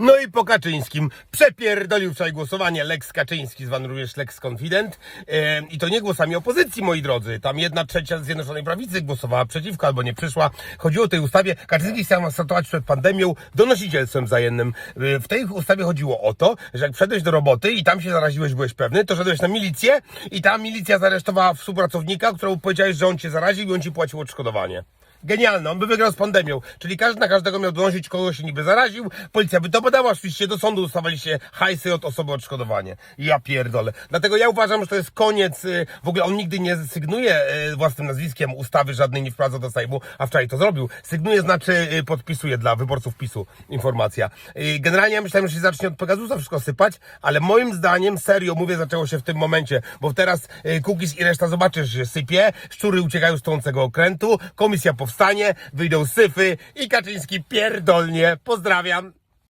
No i po Kaczyńskim przepierdolił wczoraj głosowanie Lex Kaczyński, zwany również Lex Confident. I to nie głosami opozycji, moi drodzy. Tam jedna trzecia Zjednoczonej Prawicy głosowała przeciwko albo nie przyszła. Chodziło o tej ustawie. Kaczyński chciał startować przed pandemią donosicielstwem wzajemnym. E, W tej ustawie chodziło o to, że jak wszedłeś do roboty i tam się zaraziłeś, byłeś pewny, to szedłeś na milicję i ta milicja zaresztowała współpracownika, któremu powiedziałeś, że on cię zaraził i on ci płacił odszkodowanie. Genialne, on by wygrał z pandemią. Czyli każdy na każdego miał donosić, kogo się niby zaraził. Policja by to badała, oczywiście do sądu dostawaliście hajsy od osoby odszkodowanie. Ja pierdolę. Dlatego ja uważam, że to jest koniec. y, W ogóle on nigdy nie sygnuje y, własnym nazwiskiem ustawy żadnej nie wprowadza do Sejmu, a wczoraj to zrobił. Sygnuje znaczy y, podpisuje dla wyborców PiSu informacja. Generalnie ja myślałem, że się zacznie od Pegasusa wszystko sypać, ale moim zdaniem, serio mówię, zaczęło się w tym momencie, bo teraz Kukiz i reszta zobaczysz, że sypie, szczury uciekają z tącego okrętu, komisja powstanie, wyjdą syfy i Kaczyński pierdolnie. Pozdrawiam.